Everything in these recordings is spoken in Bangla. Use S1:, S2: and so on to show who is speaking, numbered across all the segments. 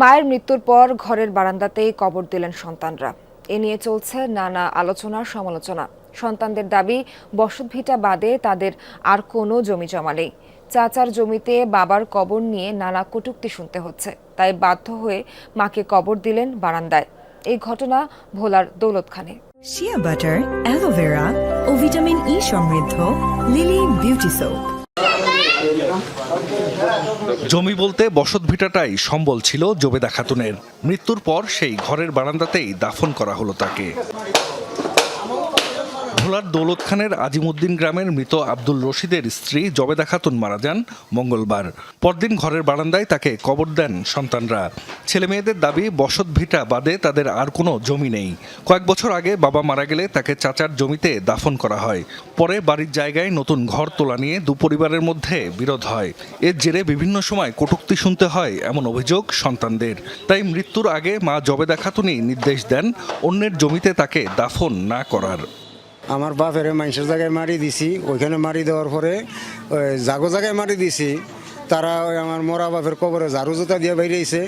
S1: মায়ের মৃত্যুর পর ঘরের বারান্দাতেই কবর দিলেন সন্তানরা। এ নিয়ে চলছে নানা আলোচনা, সমালোচনা। সন্তানদের দাবি বসতভিটা বাদে তাদের আর কোনো জমি জমা নেই। চাচার জমিতে বাবার কবর নিয়ে নানা কটূক্তি শুনতে হচ্ছে। তাই বাধ্য হয়ে মাকে কবর দিলেন বারান্দায়। এই ঘটনা ভোলার দৌলতখানে।
S2: শিয়া বাটার অ্যালোভেরা ও ভিটামিন ই সমৃদ্ধ লিলি বিউটি সোপ
S3: জমি বলতে বসত ভিটাটাই সম্বল ছিল জবেদা খাতুনের মৃত্যুর পর সেই ঘরের বারান্দাতেই দাফন করা হলো তাকে। ভোলার দৌলত খানের আজিমুদ্দিন গ্রামের মৃত আব্দুল রশিদের স্ত্রী জবেদা খাতুন মারা যান মঙ্গলবার। পরদিন ঘরের বারান্দায় তাকে কবর দেন সন্তানরা। ছেলে মেয়েদের দাবি, বসত ভিটা বাদে তাদের আর কোনো জমি নেই। কয়েক বছর আগে বাবা মারা গেলে তাকে চাচার জমিতে দাফন করা হয়। পরে বাড়ির জায়গায় নতুন ঘর তোলা নিয়ে দু পরিবারের মধ্যে বিরোধ হয়। এর জেরে বিভিন্ন সময় কটূক্তি শুনতে হয় এমন অভিযোগ সন্তানদের। তাই মৃত্যুর আগে মা জবেদা খাতুনই নির্দেশ দেন অন্যের জমিতে তাকে দাফন না করার।
S4: আমার বাপের মানুষের জায়গায় মারি দিছি, ওইখানে মারি দেওয়ার পরে জাগো জায়গায় মারি দিছি। তারা ওই আমার মরা বাপের কবরে ঝাড়ু জুতা দিয়ে বেরিয়েছে।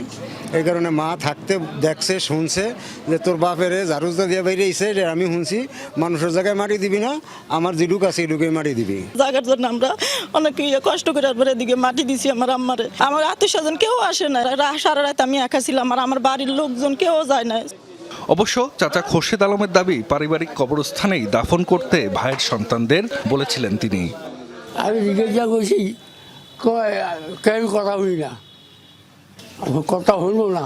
S4: এই কারণে মা থাকতে দেখছে, শুনছে যে তোর বাপের ঝাড়ু জুতা দিয়ে বেরিয়েছে যে আমি শুনছি, মানুষের জায়গায় মারি দিবি না, আমার যেটুক আছে এটুকুই মারি দিবি।
S5: জায়গার জন্য আমরা অনেক ইয়ে কষ্ট করে একবার এদিকে মাটি দিছি আমার আম্মারে। আমার আত্মীয় স্বজন কেউ আসে না, সারা রাত আমি একা ছিলাম, আর আমার বাড়ির লোকজন কেউ যায় না।
S3: অবশ্য চাচা খোরশেদ আলমের দাবি পারিবারিক কবরস্থানেই দাফন করতে ভাইয়ের সন্তানদের বলেছিলেন তিনি।
S6: আমি জিজ্ঞাসা করছি কেউ কথা হই না? কথা হলো না।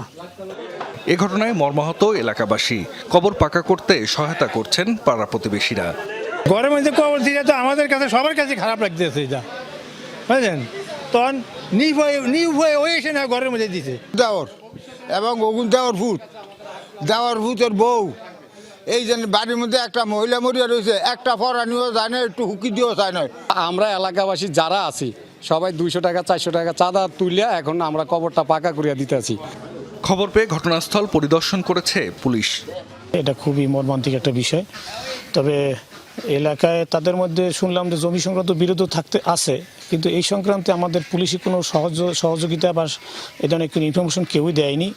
S3: এ ঘটনায় মর্মাহত এলাকাবাসী কবর পাকা করতে সহায়তা করছেন পাড়া প্রতিবেশীরা।
S7: ঘরের মধ্যে কবর দিলে তো আমাদের কাছে সবার কাছে খারাপ লাগতেছে এটা। বুঝলেন? তখন নির্ভয় নির্ভয় হয়ে এসে না ঘরের মধ্যে দিছে।
S8: দেওয়ার এবং ওগুন দেওয়ার ভূত। দেওয়ার ভূতের বউ। এই জন্য বাড়ির মধ্যে একটা মহিলা মরিয়া রয়েছে একটা ফরানিও যায় না একটু হুকি দিয়েও যায় না।
S9: আমরা এলাকাবাসী যারা আছি সবাই দুইশো টাকা চারশো টাকা চাঁদা তুলিয়া এখন আমরা কবরটা পাকা করিয়া দিতেছি
S3: খবর পেয়ে ঘটনাস্থল পরিদর্শন করেছে পুলিশ।
S7: এটা খুবই মর্মান্তিক একটা বিষয়। তবে এলাকায় তাদের মধ্যে শুনলাম যে জমি সংক্রান্ত বিরোধ থাকতে আছে কিন্তু এই সংক্রান্তে আমাদের পুলিশি কোনো সহজ সহযোগিতা বা এ ধরনের কোনো ইনফরমেশন কেউই দেয়নি।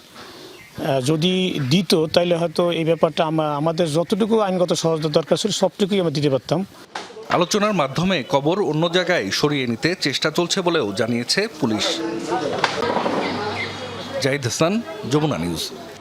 S7: যদি দিত তাহলে হয়তো এই ব্যাপারটা আমা- আমাদের যতটুকু আইনগত সহজতা দরকার ছিল, সবটুকুই আমরা দিতে পারতাম।
S3: আলোচনার মাধ্যমে কবর অন্য জায়গায় সরিয়ে নিতে চেষ্টা চলছে বলেও জানিয়েছে পুলিশ। জাহিদ হাসান, যমুনা নিউজ।